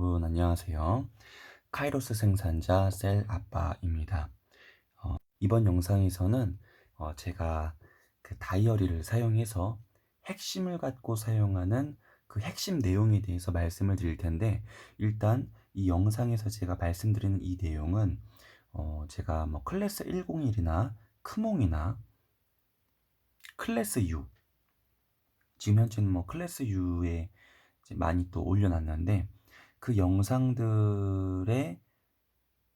여러분 안녕하세요. 카이로스 생산자 셀 아빠입니다. 어, 이번 영상에서는 어, 제가 그 다이어리를 사용해서 핵심을 갖고 사용하는 그 핵심 내용에 대해서 말씀을 드릴 텐데 일단 이 영상에서 제가 말씀드리는 이 내용은 어, 제가 뭐 클래스 101이나 크몽이나 클래스 U 지금 현재는 뭐 클래스 U에 많이 또 올려놨는데 그 영상들에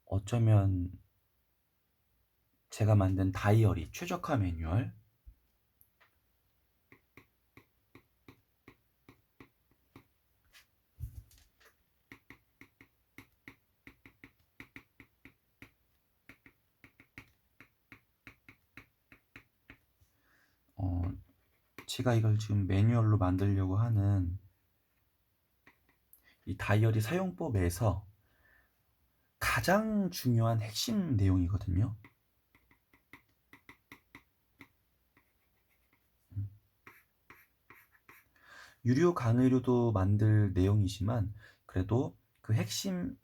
어쩌면 제가 만든 다이어리 최적화 매뉴얼. 어, 제가 이걸 지금 매뉴얼로 만들려고 하는 이 다이어리 사용법에서 가장 중요한 핵심 내용이거든요. 음. 유료 강의료도 만들 내용이지만 그래도 그 핵심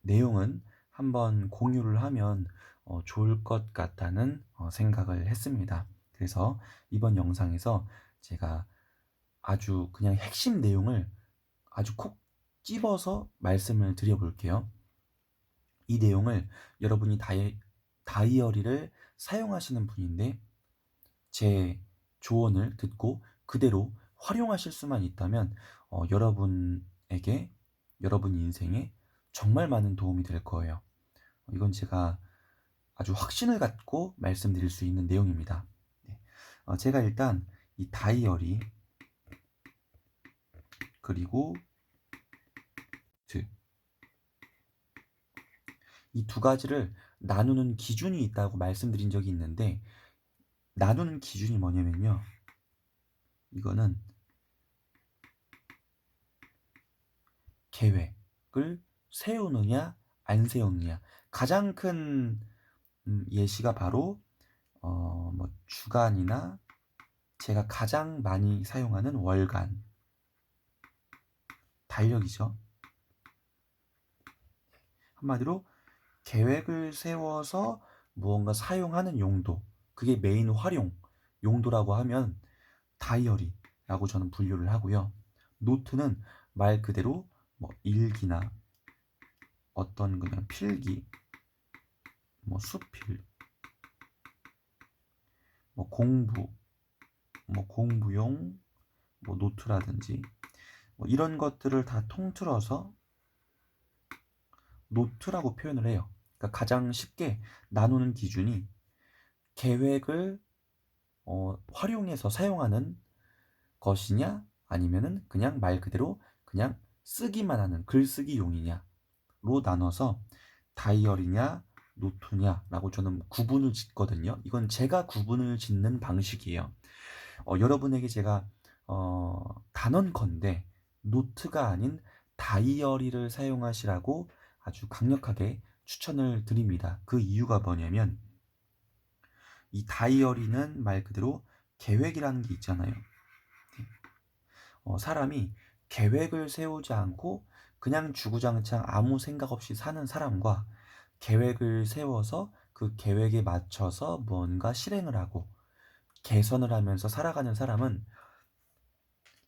내용은 한번 공유를 하면 어, 좋을 것 같다는 어, 생각을 했습니다. 그래서 이번 영상에서 제가 아주 그냥 핵심 내용을 아주 콕 찝어서 말씀을 드려볼게요. 이 내용을 여러분이 다이, 다이어리를 사용하시는 분인데 제 조언을 듣고 그대로 활용하실 수만 있다면 어, 여러분에게 여러분 인생에 정말 많은 도움이 될 거예요. 이건 제가 아주 확신을 갖고 말씀드릴 수 있는 내용입니다. 네. 어, 제가 일단 이 다이어리 그리고 이 두 가지를 나누는 기준이 있다고 말씀드린 적이 있는데 나누는 기준이 뭐냐면요. 이거는 계획을 세우느냐 안 세우느냐 가장 큰 음, 예시가 바로 어, 뭐 주간이나 제가 가장 많이 사용하는 월간 달력이죠. 한마디로 계획을 세워서 무언가 사용하는 용도, 그게 메인 활용 용도라고 하면 다이어리라고 저는 분류를 하고요. 노트는 말 그대로 뭐 일기나 어떤 그냥 필기, 뭐 수필, 뭐 공부, 뭐 공부용, 뭐 노트라든지 뭐 이런 것들을 다 통틀어서 노트라고 표현을 해요. 그러니까 가장 쉽게 나누는 기준이 계획을 어, 활용해서 사용하는 것이냐 아니면은 그냥 말 그대로 그냥 쓰기만 하는 글쓰기 용이냐로 나눠서 다이어리냐 노트냐라고 저는 구분을 짓거든요. 이건 제가 구분을 짓는 방식이에요. 어, 여러분에게 제가 어, 단언컨대 노트가 아닌 다이어리를 사용하시라고 아주 강력하게 추천을 드립니다. 그 이유가 뭐냐면 이 다이어리는 말 그대로 계획이라는 게 있잖아요. 어, 사람이 계획을 세우지 않고 그냥 주구장창 아무 생각 없이 사는 사람과 계획을 세워서 그 계획에 맞춰서 무언가 실행을 하고 개선을 하면서 살아가는 사람은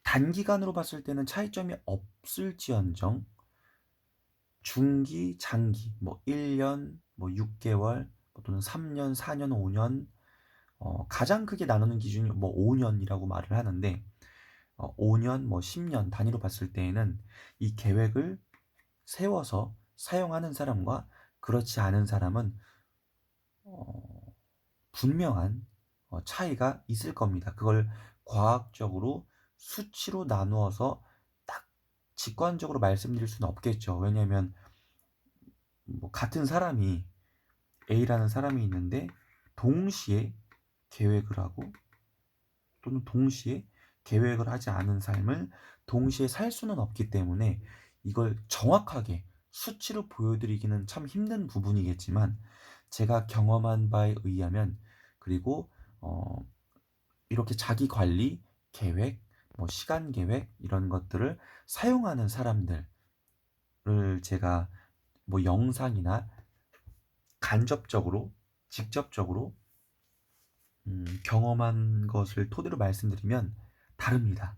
단기간으로 봤을 때는 차이점이 없을지언정 중기, 장기, 뭐 1년, 뭐 6개월, 뭐 또는 3년, 4년, 5년, 어, 가장 크게 나누는 기준이 뭐 5년이라고 말을 하는데, 어, 5년, 뭐 10년 단위로 봤을 때에는 이 계획을 세워서 사용하는 사람과 그렇지 않은 사람은 어, 분명한 어, 차이가 있을 겁니다. 그걸 과학적으로 수치로 나누어서 직관적으로 말씀드릴 수는 없겠죠. 왜냐하면 뭐 같은 사람이 A라는 사람이 있는데 동시에 계획을 하고 또는 동시에 계획을 하지 않은 삶을 동시에 살 수는 없기 때문에 이걸 정확하게 수치로 보여드리기는 참 힘든 부분이겠지만 제가 경험한 바에 의하면 그리고 어 이렇게 자기 관리 계획 뭐 시간 계획 이런 것들을 사용하는 사람들 거를 제가 뭐 영상이나 간접적으로, 직접적으로 음, 경험한 것을 토대로 말씀드리면 다릅니다.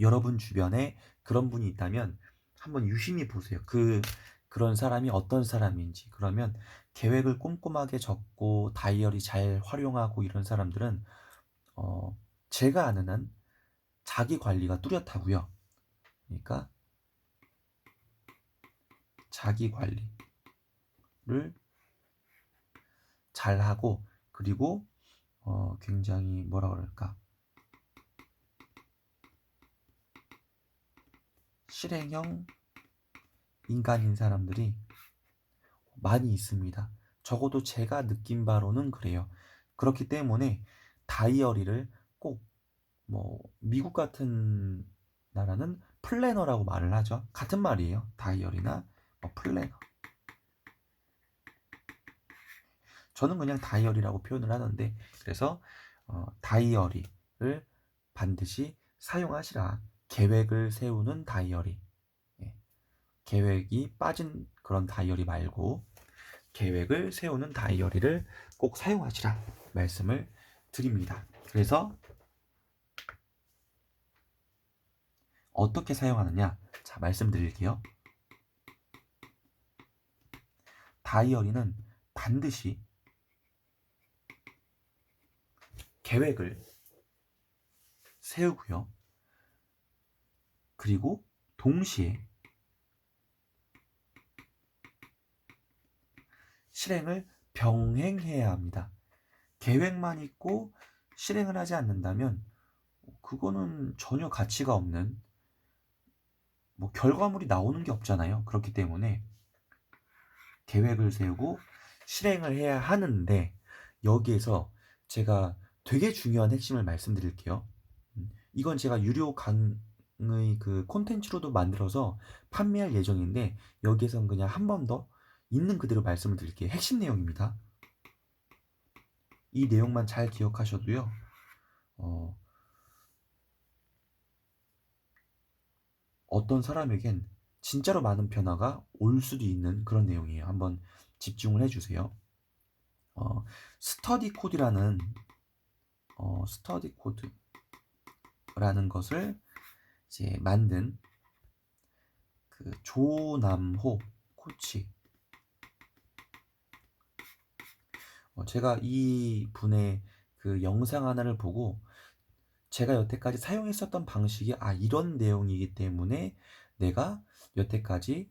여러분 주변에 그런 분이 있다면 한번 유심히 보세요. 그 그런 사람이 어떤 사람인지. 그러면 계획을 꼼꼼하게 적고 다이어리 잘 활용하고 이런 사람들은 어, 제가 아는 한 자기 관리가 뚜렷하고요. 그러니까 자기 관리를 잘 하고 그리고 어, 굉장히 뭐라 그럴까 실행형 인간인 사람들이 많이 있습니다. 적어도 제가 느낀 바로는 그래요. 그렇기 때문에 다이어리를 꼭 뭐 미국 같은 나라는 플래너라고 말을 하죠. 같은 말이에요. 다이어리나 뭐 플래너. 저는 그냥 다이어리라고 표현을 하는데 그래서 어, 다이어리를 반드시 사용하시라. 계획을 세우는 다이어리. 예. 계획이 빠진 그런 다이어리 말고 계획을 세우는 다이어리를 꼭 사용하시라 말씀을 드립니다. 그래서 어떻게 사용하느냐? 자, 말씀드릴게요. 다이어리는 반드시 계획을 세우고요. 그리고 동시에 실행을 병행해야 합니다. 계획만 있고 실행을 하지 않는다면 그거는 전혀 가치가 없는 뭐 결과물이 나오는 게 없잖아요. 그렇기 때문에 계획을 세우고 실행을 해야 하는데 여기에서 제가 되게 중요한 핵심을 말씀드릴게요. 음, 이건 제가 유료 강의 그 콘텐츠로도 만들어서 판매할 예정인데 여기에선 그냥 한 번 더 있는 그대로 말씀을 드릴게요. 핵심 내용입니다. 이 내용만 잘 기억하셔도요. 어, 어떤 사람에겐 진짜로 많은 변화가 올 수도 있는 그런 내용이에요. 한번 집중을 해주세요. 어, 스터디 코드라는 어, 스터디 코드라는 것을 이제 만든 그 조남호 코치. 어, 제가 이 분의 그 영상 하나를 보고 제가 여태까지 사용했었던 방식이 아 이런 내용이기 때문에 내가 여태까지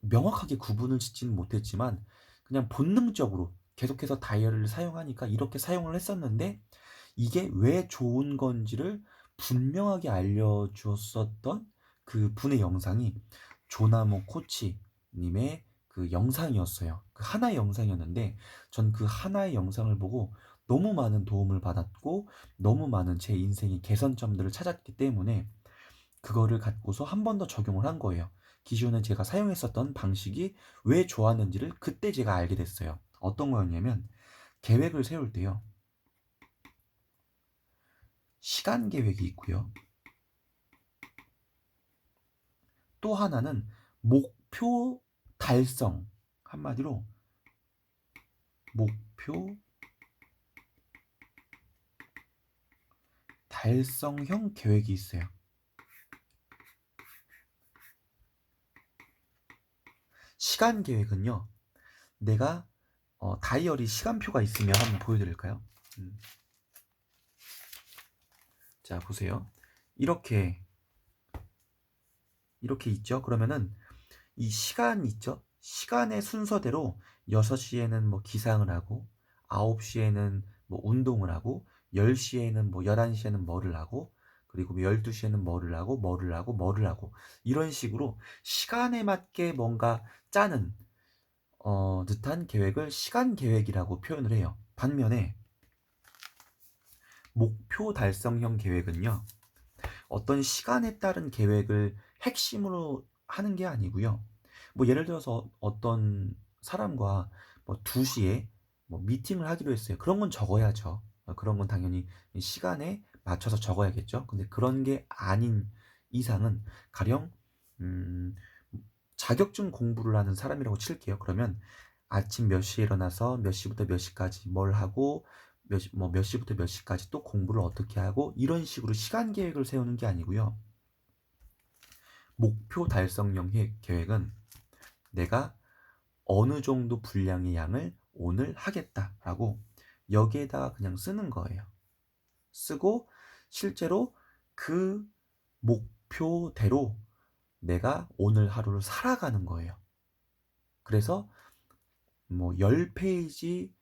명확하게 구분을 짓지는 못했지만 그냥 본능적으로 계속해서 다이어리를 사용하니까 이렇게 사용을 했었는데 이게 왜 좋은 건지를 분명하게 알려주었었던 그 분의 영상이 조나모 코치님의 그 영상이었어요. 그 하나의 영상이었는데 전 그 하나의 영상을 보고 너무 많은 도움을 받았고 너무 많은 제 인생의 개선점들을 찾았기 때문에 그거를 갖고서 한 번 더 적용을 한 거예요. 기존에 제가 사용했었던 방식이 왜 좋았는지를 그때 제가 알게 됐어요. 어떤 거였냐면 계획을 세울 때요. 시간 계획이 있고요. 또 하나는 목표 달성. 한마디로 목표 달성형 계획이 있어요. 시간 계획은요, 내가 어, 다이어리 시간표가 있으면 한번 보여드릴까요? 음. 자, 보세요. 이렇게, 이렇게 있죠? 그러면은 이 시간 있죠? 시간의 순서대로 6시에는 뭐 기상을 하고, 9시에는 뭐 운동을 하고, 10시에는 뭐 11시에는 뭐를 하고 그리고 12시에는 뭐를 하고 뭐를 하고 뭐를 하고 이런 식으로 시간에 맞게 뭔가 짜는 어, 듯한 계획을 시간 계획이라고 표현을 해요. 반면에 목표 달성형 계획은요. 어떤 시간에 따른 계획을 핵심으로 하는 게 아니고요. 뭐 예를 들어서 어떤 사람과 뭐 2시에 뭐 미팅을 하기로 했어요. 그런 건 적어야죠. 어, 그런 건 당연히 시간에 맞춰서 적어야겠죠. 근데 그런 게 아닌 이상은 가령 음, 자격증 공부를 하는 사람이라고 칠게요. 그러면 아침 몇 시에 일어나서 몇 시부터 몇 시까지 뭘 하고 몇, 시, 뭐 몇 시부터 몇 시까지 또 공부를 어떻게 하고 이런 식으로 시간 계획을 세우는 게 아니고요. 목표 달성형 계- 계획은 내가 어느 정도 분량의 양을 오늘 하겠다라고 여기에다가 그냥 쓰는 거예요. 쓰고 실제로 그 목표대로 내가 오늘 하루를 살아가는 거예요. 그래서 뭐 10페이지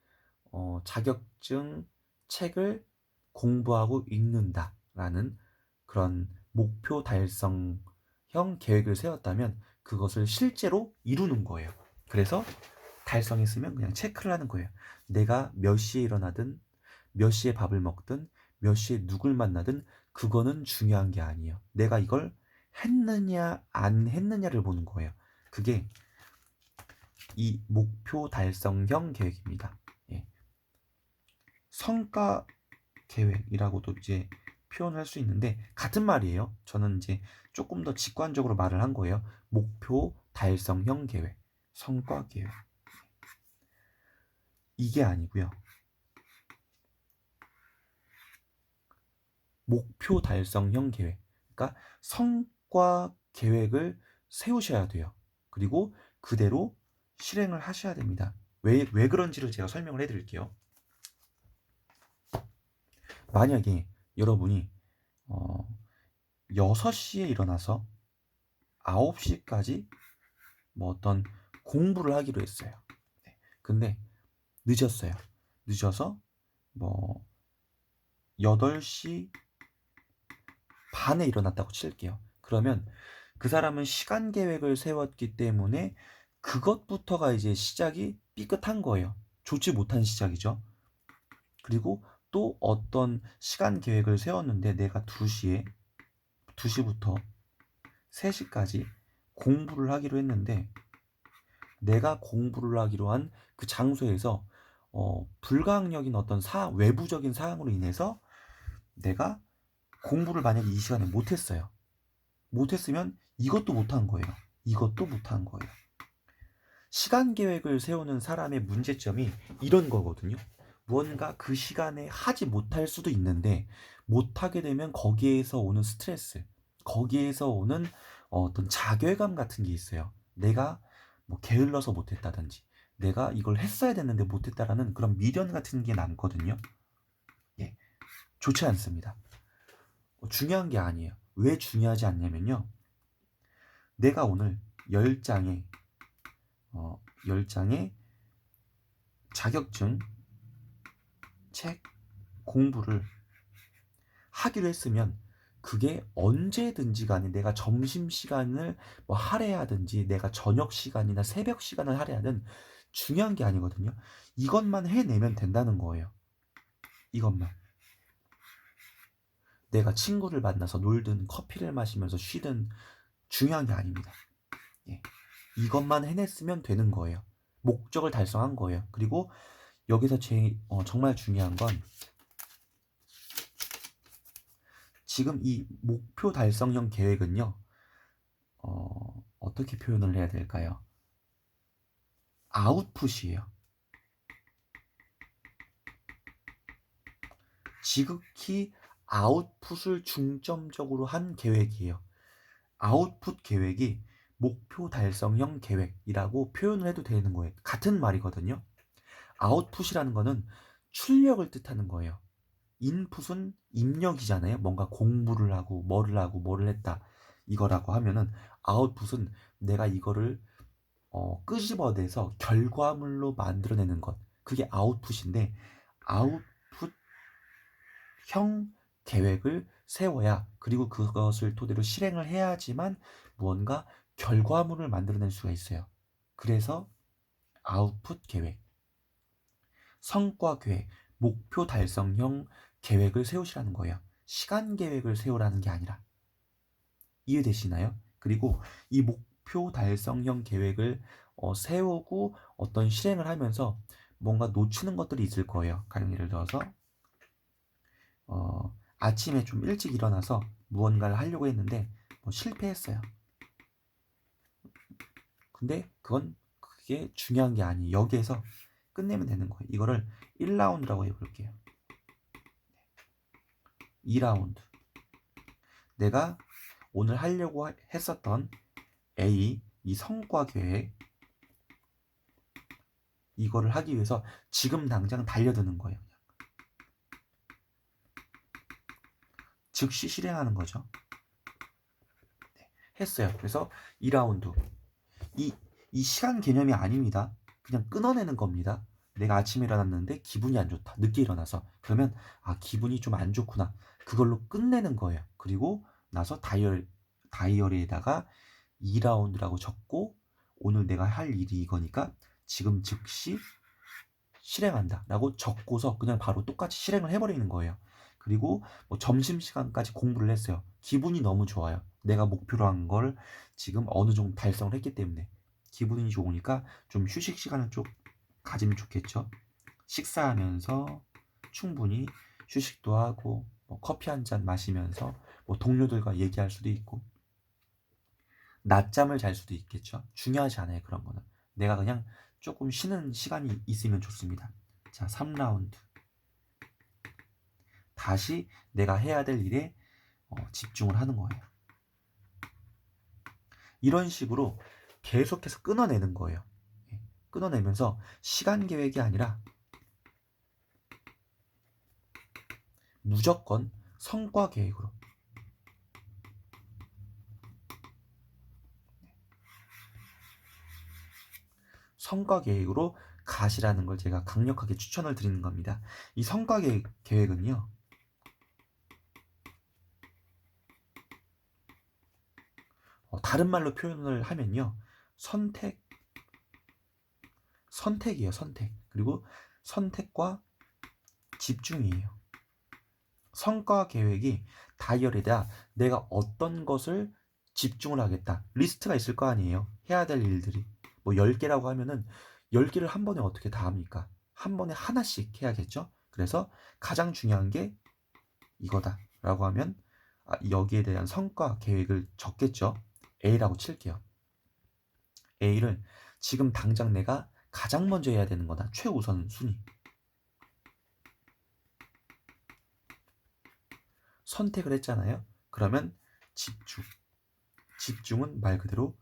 어, 자격증 책을 공부하고 읽는다라는 그런 목표 달성형 계획을 세웠다면 그것을 실제로 이루는 거예요. 그래서 달성했으면 그냥 체크를 하는 거예요. 내가 몇 시에 일어나든 몇 시에 밥을 먹든 몇 시에 누굴 만나든 그거는 중요한 게 아니에요. 내가 이걸 했느냐 안 했느냐를 보는 거예요. 그게 이 목표 달성형 계획입니다. 예. 성과 계획이라고도 이제 표현할 수 있는데 같은 말이에요. 저는 이제 조금 더 직관적으로 말을 한 거예요. 목표 달성형 계획, 성과 계획. 이게 아니고요. 목표 달성형 계획. 그러니까 성과 계획을 세우셔야 돼요. 그리고 그대로 실행을 하셔야 됩니다. 왜, 왜 그런지를 제가 설명을 해드릴게요. 만약에 여러분이 어, 6시에 일어나서 9시까지 뭐 어떤 공부를 하기로 했어요. 네. 근데 늦었어요. 늦어서 뭐 8시 반에 일어났다고 칠게요. 그러면 그 사람은 시간 계획을 세웠기 때문에 그것부터가 이제 시작이 삐끗한 거예요. 좋지 못한 시작이죠. 그리고 또 어떤 시간 계획을 세웠는데 내가 2시에 2시부터 3시까지 공부를 하기로 했는데 내가 공부를 하기로 한 그 장소에서 어, 불가항력인 어떤 사, 외부적인 사항으로 인해서 내가 공부를 만약에 이 시간에 못했어요. 못했으면 이것도 못한 거예요. 이것도 못한 거예요. 시간 계획을 세우는 사람의 문제점이 이런 거거든요. 무언가 그 시간에 하지 못할 수도 있는데 못하게 되면 거기에서 오는 스트레스, 거기에서 오는 어떤 자괴감 같은 게 있어요. 내가 뭐 게을러서 못했다든지, 내가 이걸 했어야 됐는데 못했다라는 그런 미련 같은 게 남거든요. 예, 좋지 않습니다. 어, 중요한 게 아니에요. 왜 중요하지 않냐면요. 내가 오늘 10장의 어, 10장의 자격증 책 공부를 하기로 했으면 그게 언제든지 간에 내가 점심 시간을 뭐 할애하든지 내가 저녁 시간이나 새벽 시간을 할애하든 중요한 게 아니거든요. 이것만 해내면 된다는 거예요. 이것만. 내가 친구를 만나서 놀든 커피를 마시면서 쉬든 중요한 게 아닙니다. 예. 이것만 해냈으면 되는 거예요. 목적을 달성한 거예요. 그리고 여기서 제 어, 정말 중요한 건 지금 이 목표 달성형 계획은요. 어, 어떻게 표현을 해야 될까요? 아웃풋이에요. 지극히 아웃풋을 중점적으로 한 계획이에요. 아웃풋 계획이 목표 달성형 계획이라고 표현을 해도 되는 거예요. 같은 말이거든요. 아웃풋이라는 거는 출력을 뜻하는 거예요. 인풋은 입력이잖아요. 뭔가 공부를 하고 뭐를 하고 뭐를 했다 이거라고 하면은 아웃풋은 내가 이거를 어, 끄집어내서 결과물로 만들어내는 것. 그게 아웃풋인데 아웃풋형 계획을 세워야 그리고 그것을 토대로 실행을 해야지만 무언가 결과물을 만들어낼 수가 있어요. 그래서 아웃풋 계획, 성과 계획, 목표 달성형 계획을 세우시라는 거예요. 시간 계획을 세우라는 게 아니라. 이해되시나요? 그리고 이 목표 달성형 계획을 어, 세우고 어떤 실행을 하면서 뭔가 놓치는 것들이 있을 거예요. 가령 예를 들어서 어, 아침에 좀 일찍 일어나서 무언가를 하려고 했는데 뭐 실패했어요. 근데 그건 그게 중요한 게 아니에요. 여기에서 끝내면 되는 거예요. 이거를 1라운드라고 해볼게요. 2라운드. 내가 오늘 하려고 했었던 A 이 성과 계획 이거를 하기 위해서 지금 당장 달려드는 거예요. 즉시 실행하는 거죠. 네, 했어요. 그래서 2라운드. 이, 이 시간 개념이 아닙니다. 그냥 끊어내는 겁니다. 내가 아침에 일어났는데 기분이 안 좋다. 늦게 일어나서. 그러면, 아, 기분이 좀 안 좋구나. 그걸로 끝내는 거예요. 그리고 나서 다이어리, 다이어리에다가 2라운드라고 적고, 오늘 내가 할 일이 이거니까 지금 즉시 실행한다. 라고 적고서 그냥 바로 똑같이 실행을 해버리는 거예요. 그리고 뭐 점심시간까지 공부를 했어요. 기분이 너무 좋아요. 내가 목표로 한 걸 지금 어느 정도 달성을 했기 때문에 기분이 좋으니까 좀 휴식 시간을 좀 가지면 좋겠죠. 식사하면서 충분히 휴식도 하고 뭐 커피 한 잔 마시면서 뭐 동료들과 얘기할 수도 있고 낮잠을 잘 수도 있겠죠. 중요하지 않아요. 그런 거는. 내가 그냥 조금 쉬는 시간이 있으면 좋습니다. 자, 3라운드. 다시 내가 해야 될 일에 어, 집중을 하는 거예요. 이런 식으로 계속해서 끊어내는 거예요. 예, 끊어내면서 시간 계획이 아니라 무조건 성과 계획으로 성과 계획으로 가시라는 걸 제가 강력하게 추천을 드리는 겁니다. 이 성과 계획은요. 어, 다른 말로 표현을 하면요. 선택, 선택이에요, 선택. 그리고 선택과 집중이에요. 성과 계획이 다이어리에다 내가 어떤 것을 집중을 하겠다. 리스트가 있을 거 아니에요. 해야 될 일들이. 뭐 10개라고 하면은 10개를 한 번에 어떻게 다 합니까? 한 번에 하나씩 해야겠죠? 그래서 가장 중요한 게 이거다. 라고 하면 아, 여기에 대한 성과 계획을 적겠죠? A라고 칠게요. A를 지금 당장 내가 가장 먼저 해야 되는 거다. 최우선 순위. 선택을 했잖아요. 그러면 집중. 집중은 말 그대로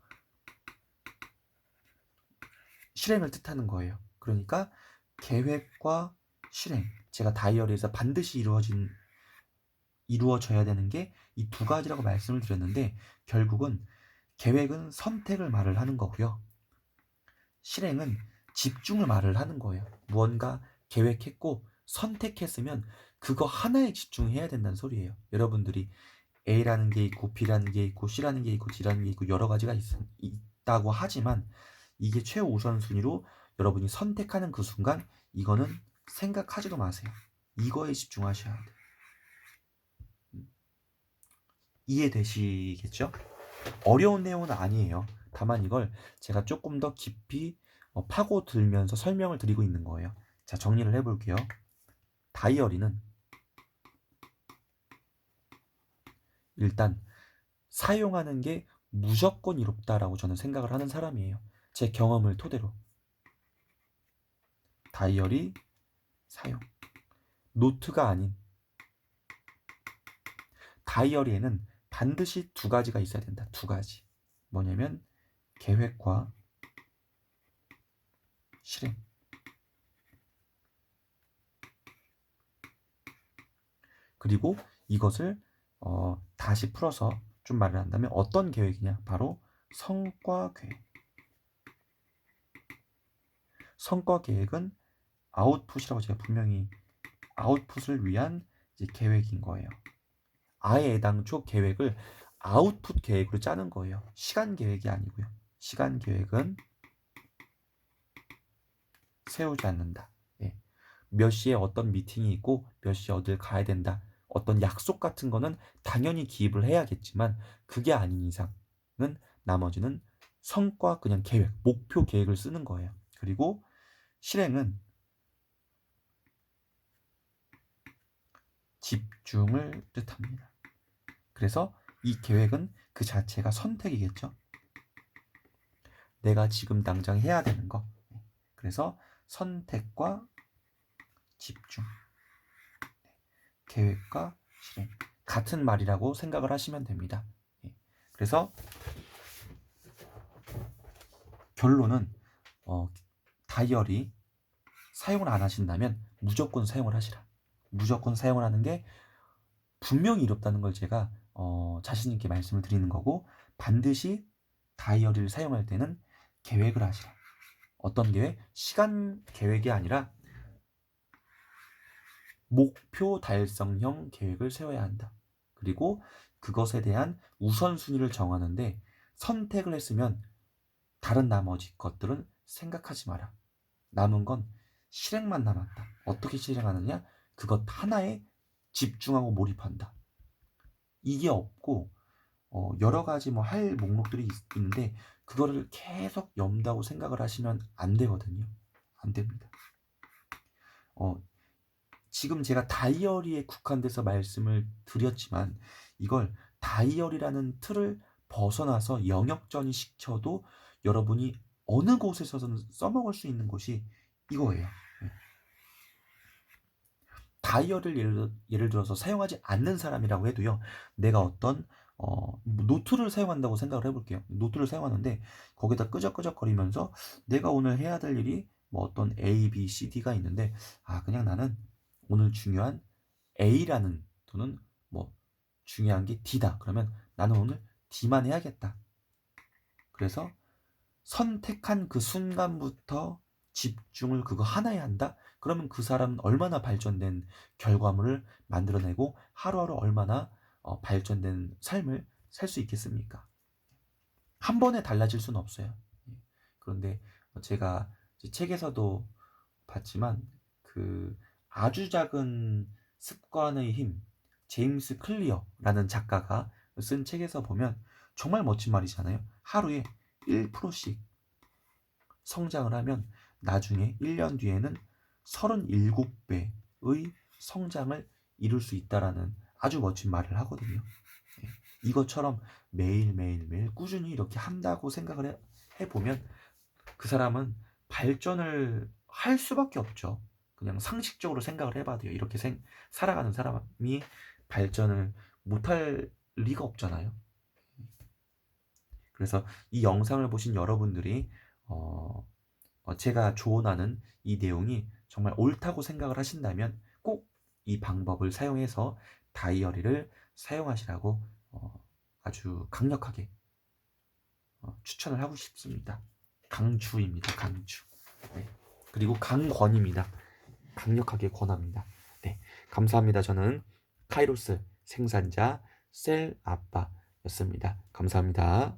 실행을 뜻하는 거예요. 그러니까 계획과 실행. 제가 다이어리에서 반드시 이루어진 이루어져야 되는 게 이 두 가지라고 말씀을 드렸는데 결국은 계획은 선택을 말을 하는 거고요. 실행은 집중을 말을 하는 거예요. 무언가 계획했고 선택했으면 그거 하나에 집중해야 된다는 소리예요. 여러분들이 A라는 게 있고 B라는 게 있고 C라는 게 있고 D라는 게 있고 여러 가지가 있, 있다고 하지만 이게 최우선 순위로 여러분이 선택하는 그 순간 이거는 생각하지도 마세요. 이거에 집중하셔야 돼요. 음. 이해되시겠죠? 어려운 내용은 아니에요. 다만 이걸 제가 조금 더 깊이 어, 파고들면서 설명을 드리고 있는 거예요. 자, 정리를 해볼게요. 다이어리는 일단 사용하는 게 무조건 이롭다라고 저는 생각을 하는 사람이에요. 제 경험을 토대로. 다이어리 사용. 노트가 아닌 다이어리에는 반드시 두 가지가 있어야 된다. 두 가지. 뭐냐면 계획과 실행. 그리고 이것을 어, 다시 풀어서 좀 말을 한다면 어떤 계획이냐? 바로 성과 계획. 성과 계획은 아웃풋이라고 제가 분명히 아웃풋을 위한 계획인 거예요. 아예 애당초 계획을 아웃풋 계획으로 짜는 거예요. 시간 계획이 아니고요. 시간 계획은 세우지 않는다. 예. 몇 시에 어떤 미팅이 있고 몇 시에 어딜 가야 된다. 어떤 약속 같은 거는 당연히 기입을 해야겠지만 그게 아닌 이상은 나머지는 성과 그냥 계획, 목표 계획을 쓰는 거예요. 그리고 실행은 집중을 뜻합니다. 그래서 이 계획은 그 자체가 선택이겠죠. 내가 지금 당장 해야 되는 거. 그래서 선택과 집중, 계획과 실행 같은 말이라고 생각을 하시면 됩니다. 예. 그래서 결론은 어, 다이어리 사용을 안 하신다면 무조건 사용을 하시라. 무조건 사용을 하는 게 분명히 이롭다는 걸 제가 어, 자신 있게 말씀을 드리는 거고 반드시 다이어리를 사용할 때는 계획을 하시라. 어떤 계획? 시간 계획이 아니라 목표 달성형 계획을 세워야 한다. 그리고 그것에 대한 우선순위를 정하는데 선택을 했으면 다른 나머지 것들은 생각하지 마라. 남은 건 실행만 남았다. 어떻게 실행하느냐? 그것 하나에 집중하고 몰입한다. 이게 없고 어, 여러 가지 뭐 할 목록들이 있, 있는데 그거를 계속 염다고 생각을 하시면 안 되거든요. 안 됩니다. 어, 지금 제가 다이어리에 국한돼서 말씀을 드렸지만 이걸 다이어리라는 틀을 벗어나서 영역전이 시켜도 여러분이 어느 곳에서든 써먹을 수 있는 곳이 이거예요. 예. 다이어리를 예를, 예를 들어서 사용하지 않는 사람이라고 해도요, 내가 어떤 어, 노트를 사용한다고 생각을 해볼게요. 노트를 사용하는데 거기다 끄적끄적거리면서 내가 오늘 해야 될 일이 뭐 어떤 A, B, C, D가 있는데 아 그냥 나는 오늘 중요한 A라는 또는 뭐 중요한 게 D다. 그러면 나는 오늘 D만 해야겠다. 그래서 선택한 그 순간부터 집중을 그거 하나에 한다? 그러면 그 사람은 얼마나 발전된 결과물을 만들어내고 하루하루 얼마나 어, 발전된 삶을 살 수 있겠습니까? 한 번에 달라질 수는 없어요. 예. 그런데 제가 책에서도 봤지만 그 아주 작은 습관의 힘 제임스 클리어라는 작가가 쓴 책에서 보면 정말 멋진 말이잖아요. 하루에 1%씩 성장을 하면 나중에 1년 뒤에는 37배의 성장을 이룰 수 있다라는 아주 멋진 말을 하거든요. 예. 이것처럼 매일매일매일 꾸준히 이렇게 한다고 생각을 해, 보면 그 사람은 발전을 할 수밖에 없죠. 그냥 상식적으로 생각을 해봐도요. 이렇게 생, 살아가는 사람이 발전을 못할 리가 없잖아요. 그래서 이 영상을 보신 여러분들이 어, 어, 제가 조언하는 이 내용이 정말 옳다고 생각을 하신다면 꼭 이 방법을 사용해서 다이어리를 사용하시라고 어, 아주 강력하게 어, 추천을 하고 싶습니다. 강추입니다. 강추. 네. 그리고 강권입니다. 강력하게 권합니다. 네. 감사합니다. 저는 카이로스 생산자 셀 아빠였습니다. 감사합니다.